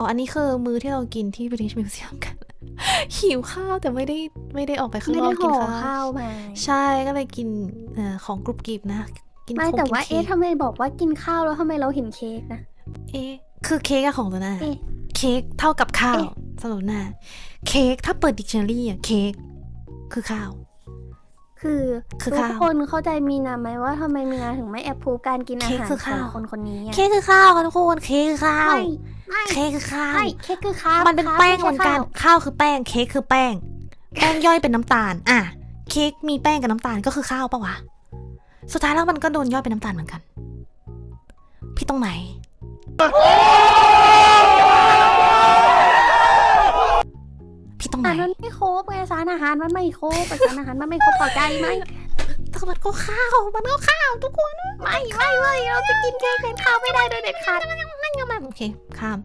อ๋อ อันนี้คือมื้อที่เรากินที่ British Museum กัน หิวข้าวแต่ไม่ได้ไม่ได้ออกไปข้างไม่นอได้กกิห่นอข้าวข้าวมาใช่ก็เลยกินเอ่อของกรุบกริบนะ กินไม่คงแต่กินว่าค้เอ๊ะกทำไมบอกว่ากินข้าวแล้วทำไมเราเห็นเค้กนะ เอ๊ะคือเค้กอะของตัวน่ะเอ๊ะเค้กเท่ากับข้าวเอ๊ะสรุปน่ะเค้กถ้าเปิดดิกชันนารีอะเค้กคือข้าว คือคือทุกข้าวคนเข้าใจมีนาไหมว่าทำไมมีนาถึงไม่แอปพูการกินอาเค้กหารคือขข้าองว คนคนนี้อะเค้กคือข้าวค่ะทุกคนเค้กคือข้าว ไม่ไม่ เค้กคือข้าวไม่เค้กคือข้าวมันเป็นครับแป้งไใช่เหมือนกันข้าวข้าวคือแป้ง เค้กคือแป้ง แป้งย่อยเป็นน้ำตาล อะ เค้กมีแป้งกับน้ำตาลก็คือข้าวปะวะ สุดท้ายแล้วมันก็โดนย่อยเป็นน้ำตาลเหมือนกัน พี่ตรงไหน พี่ตรงไหน อะมันไม่ครบไงสารอาหารมันไม่ครบสารอาหารมันไม่ครบต่อใจไหมือมันก็ข้าว มันก็ข้าวทุกคนไม่ไม่เลยเราจะกินแค้กเป็นข้าวไม่ได้โดยเด็ดขาดนั่นยังมาโอเคข้าม